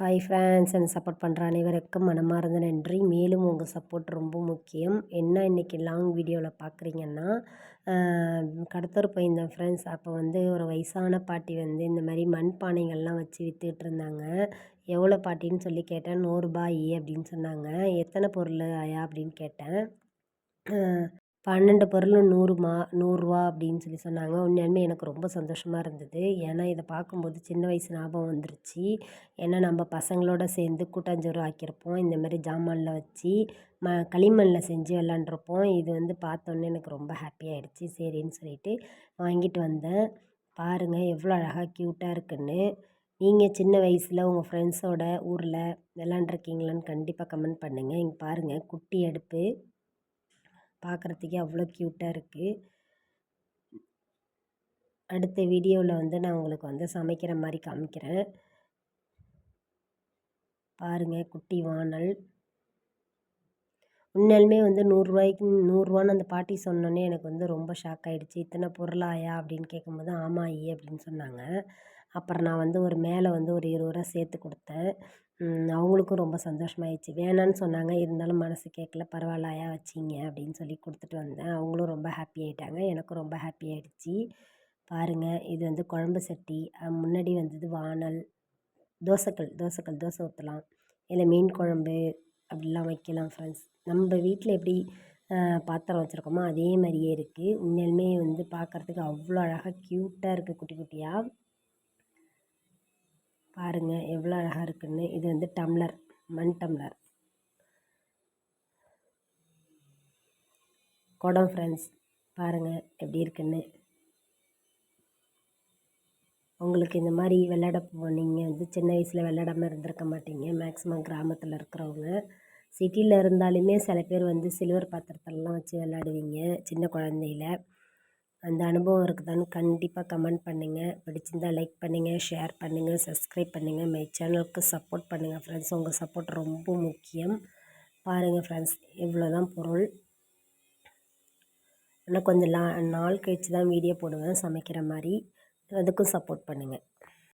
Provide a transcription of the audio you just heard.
Hi friends என்னை support பண்ணுற அனைவருக்கும் மனமார்ந்த நன்றி. மேலும் உங்கள் சப்போர்ட் ரொம்ப முக்கியம். என்ன இன்றைக்கி லாங் வீடியோவில் பார்க்குறீங்கன்னா கடத்தூர் போயிருந்தேன் ஃப்ரெண்ட்ஸ் அப்போ வந்து ஒரு வயசான பாட்டி வந்து இந்த மாதிரி மண் பானைகள்லாம் வச்சு விற்றுக்கிட்டு இருந்தாங்க. எவ்வளோ பாட்டின்னு சொல்லி கேட்டேன். நூறுரூபாயி அப்படின்னு சொன்னாங்க. எத்தனை பொருள் ஆயா அப்படின்னு கேட்டேன். பன்னெண்டு பொருளும் நூறுமா நூறுரூவா அப்படின்னு சொல்லி சொன்னாங்க. உண்மையாலுமே எனக்கு ரொம்ப சந்தோஷமாக இருந்தது. ஏன்னா இதை பார்க்கும்போது சின்ன வயசு ஞாபகம் வந்துருச்சு. ஏன்னா நம்ம பசங்களோட சேர்ந்து கூட்டாஞ்சோறு ஆக்கியிருப்போம். இந்த மாதிரி ஜாமானில் வச்சு ம களிமண்ணில் செஞ்சு விளாண்டுருப்போம் இது வந்து பார்த்தோன்னே எனக்கு ரொம்ப ஹாப்பியாகிடுச்சு சரின்னு சொல்லிட்டு வாங்கிட்டு வந்தேன். பாருங்கள் எவ்வளோ அழகாக க்யூட்டாக இருக்குன்னு. நீங்கள் சின்ன வயசில் உங்கள் ஃப்ரெண்ட்ஸோட ஊரில் விளாண்டுருக்கீங்களான்னு கண்டிப்பாக கமெண்ட் பண்ணுங்கள் இங்கே பாருங்கள் குட்டி அடுப்பு. பார்க்குறதுக்கே அவ்வளோ க்யூட்டாக இருக்குது அடுத்த வீடியோவில் வந்து நான் உங்களுக்கு வந்து சமைக்கிற மாதிரி காமிக்கிறேன். பாருங்கள் குட்டி வானல். உண்மையாலுமே வந்து நூறுரூவாய்க்கு நூறுரூவான்னு அந்த பாட்டி சொன்னோன்னே எனக்கு வந்து ரொம்ப ஷாக் ஆகிடுச்சு இத்தனை பொருளாயா அப்படின்னு கேட்கும்போது ஆமாம் ஐயே அப்படின்னு சொன்னாங்க. அப்புறம் நான் வந்து ஒரு மேலே வந்து ஒரு இருபது ரூபா சேர்த்து கொடுத்தேன். அவங்களுக்கும் ரொம்ப சந்தோஷமாயிடுச்சு. வேணான்னு சொன்னாங்க. இருந்தாலும் மனசு கேட்கல பரவாயில்லையா வச்சிங்க அப்படின்னு சொல்லி கொடுத்துட்டு வந்தேன். அவங்களும் ரொம்ப ஹாப்பி ஆகிட்டாங்க எனக்கும் ரொம்ப ஹாப்பி ஆகிடுச்சி பாருங்கள் இது வந்து குழம்பு சட்டி. முன்னாடி வந்தது வானல் தோசைக்கல் தோசைக்கல் தோசை ஊற்றலாம் இல்லை மீன் குழம்பு அப்படிலாம் வைக்கலாம் ஃப்ரெண்ட்ஸ் நம்ம வீட்டில் எப்படி பாத்திரம் வச்சுருக்கோமோ அதே மாதிரியே இருக்குது உண்மையாலுமே வந்து பார்க்குறதுக்கு அவ்வளோ அழகாக க்யூட்டாக இருக்குது குட்டி குட்டியாக பாருங்கள் எவ்வளோ அழகாக இருக்குன்னு. இது வந்து டம்ளர் மண் டம்ளர். குடம் ஃப்ரெண்ட்ஸ் பாருங்கள் எப்படி இருக்குன்னு. உங்களுக்கு இந்த மாதிரி விளையாட நீங்கள் வந்து சின்ன வயசில் விளையாடாமல் இருந்திருக்க மாட்டீங்க. மேக்ஸிமம் கிராமத்தில் இருக்கிறவங்க. சிட்டியில் இருந்தாலுமே சில பேர் வந்து சில்வர் பாத்திரத்திலலாம் வச்சு விளையாடுவீங்க சின்ன குழந்தையில. அந்த அனுபவம் இருக்குதான்னு கண்டிப்பாக கமெண்ட் பண்ணுங்கள் பிடிச்சிருந்தால் லைக் பண்ணுங்கள் ஷேர் பண்ணுங்கள் சப்ஸ்கிரைப் பண்ணுங்கள் மை சேனலுக்கு சப்போர்ட் பண்ணுங்கள் ஃப்ரெண்ட்ஸ் உங்கள் சப்போர்ட் ரொம்ப முக்கியம். பாருங்கள் ஃப்ரெண்ட்ஸ் இவ்வளோ தான் பொருள். ஆனால் கொஞ்சம் லா நாள் கழித்து தான் வீடியோ போடுவேன் சமைக்கிற மாதிரி. அதுக்கும் சப்போர்ட் பண்ணுங்கள்